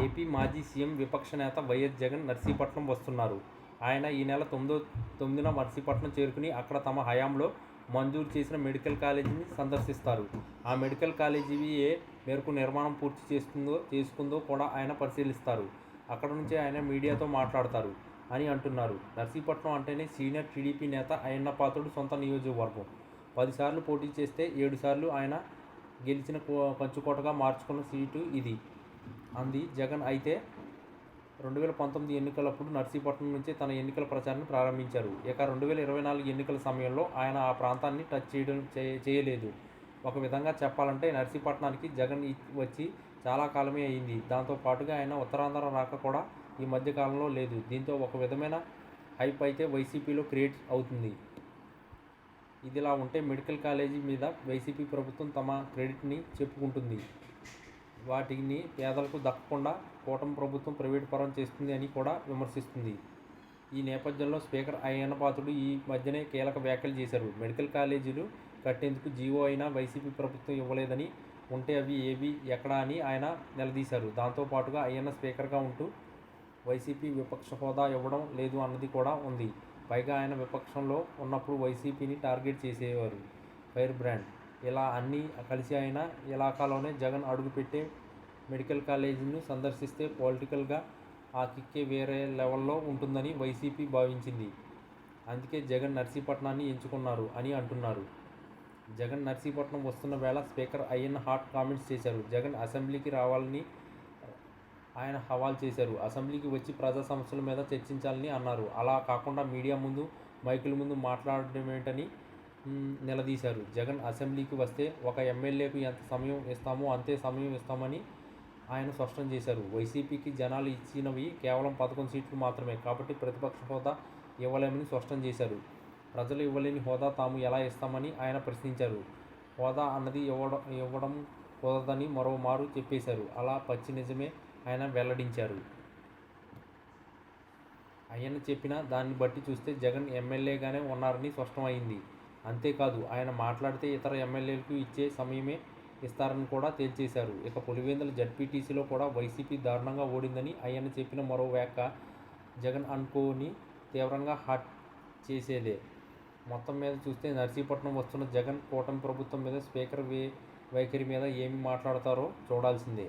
AP మాజీ CM విపక్ష నేత వైఎస్ జగన్ నర్సీపట్నం వస్తున్నారు. ఆయన ఈ నెల తొమ్మిదో తొమ్మిదిన నర్సీపట్నం చేరుకుని అక్కడ తమ హయాంలో మంజూరు చేసిన మెడికల్ కాలేజీని సందర్శిస్తారు. ఆ మెడికల్ కాలేజీ ఏ మేరకు నిర్మాణం పూర్తి చేస్తుందో చేసుకుందో కూడా ఆయన పరిశీలిస్తారు. అక్కడ నుంచే ఆయన మీడియాతో మాట్లాడతారు అని అంటున్నారు. నర్సీపట్నం అంటేనే సీనియర్ టీడీపీ నేత అయ్యన్న పాత్రుడు సొంత నియోజకవర్గం. పదిసార్లు పోటీ చేస్తే ఏడుసార్లు ఆయన గెలిచిన కో- కంచుకోటగా మార్చుకున్న సీటు ఇది. అంది జగన్. అయితే రెండు వేల పంతొమ్మిది ఎన్నికలప్పుడు నర్సీపట్నం నుంచి తన ఎన్నికల ప్రచారాన్ని ప్రారంభించారు. ఇక రెండు వేల ఇరవై నాలుగు ఎన్నికల సమయంలో ఆయన ఆ ప్రాంతాన్ని టచ్ చేయడం చే- చేయలేదు. ఒక విధంగా చెప్పాలంటే నర్సీపట్నానికి జగన్ వచ్చి చాలా కాలమే అయింది. దాంతో పాటుగా ఆయన ఉత్తరాంధ్ర రాక కూడా ఈ మధ్యకాలంలో లేదు. దీంతో ఒక విధమైన హైప్ అయితే వైసీపీలో క్రియేట్ అవుతుంది. ఇదిలా ఉంటే మెడికల్ కాలేజీ మీద వైసీపీ ప్రభుత్వం తమ క్రెడిట్ని చెప్పుకుంటుంది. వాటిని పేదలకు దక్కకుండా కూటమి ప్రభుత్వం ప్రైవేట్ పరం చేస్తుంది అని కూడా విమర్శిస్తుంది. ఈ నేపథ్యంలో స్పీకర్ అయ్యన్న పాత్రుడు ఈ మధ్యనే కీలక వ్యాఖ్యలు చేశారు. మెడికల్ కాలేజీలు కట్టేందుకు జీవో అయినా వైసీపీ ప్రభుత్వం ఇవ్వలేదని ఉంటే అవి ఏవి ఎక్కడా అని ఆయన నిలదీశారు. దాంతోపాటుగా అయ్యన్న స్పీకర్గా ఉంటూ వైసీపీ విపక్ష హోదా ఇవ్వడం లేదు అన్నది కూడా ఉంది. పైగా ఆయన విపక్షంలో ఉన్నప్పుడు వైసీపీని టార్గెట్ చేసేవారు ఫైర్ బ్రాండ్. ఇలా అన్నీ కలిసి ఆయన ఇలాకాలోనే జగన్ అడుగుపెట్టే మెడికల్ కాలేజీని సందర్శిస్తే పొలిటికల్గా ఆ కిక్కే వేరే లెవెల్లో ఉంటుందని వైసీపీ భావించింది. అందుకే జగన్ నర్సీపట్నాన్ని ఎంచుకున్నారు అని అంటున్నారు. జగన్ నర్సీపట్నం వస్తున్న వేళ స్పీకర్ అయ్యన్న హాట్ కామెంట్స్ చేశారు. జగన్ అసెంబ్లీకి రావాలని ఆయన హవాల్ చేశారు. అసెంబ్లీకి వచ్చి ప్రజా సమస్యల మీద చర్చించాలని అన్నారు. అలా కాకుండా మీడియా ముందు మైకుల ముందు మాట్లాడడం ఏంటని నిలదీశారు. జగన్ అసెంబ్లీకి వస్తే ఒక ఎమ్మెల్యేకు ఎంత సమయం ఇస్తామో అంతే సమయం ఇస్తామని ఆయన స్పష్టం చేశారు. వైసీపీకి జనాలు ఇచ్చినవి కేవలం పదకొండు సీట్లు మాత్రమే కాబట్టి ప్రతిపక్ష హోదా ఇవ్వలేమని స్పష్టం చేశారు. ప్రజలు ఇవ్వలేని హోదా తాము ఎలా ఇస్తామని ఆయన ప్రశ్నించారు. హోదా అన్నది ఇవ్వడం ఇవ్వడం కుదరదని మరోమారు చెప్పేశారు. అలా పచ్చి నిజమే ఆయన వెల్లడించారు. ఆయన చెప్పిన దాన్ని బట్టి చూస్తే జగన్ ఎమ్మెల్యేగానే ఉన్నారని స్పష్టమైంది. అంతేకాదు ఆయన మాట్లాడితే ఇతర ఎమ్మెల్యేలకు ఇచ్చే సమయమే ఇస్తారని కూడా తేల్చేశారు. ఇక పులివెందుల జడ్పీటీసీలో కూడా వైసీపీ దారుణంగా ఓడిందని ఆయన చెప్పిన మరో వ్యాఖ్య జగన్ అనుకోని తీవ్రంగా హాట్ చేసేదే. మొత్తం మీద చూస్తే నర్సీపట్నం వస్తున్న జగన్ కూటమి ప్రభుత్వం మీద స్పీకర్ వే వైఖరి మీద ఏమి మాట్లాడతారో చూడాల్సిందే.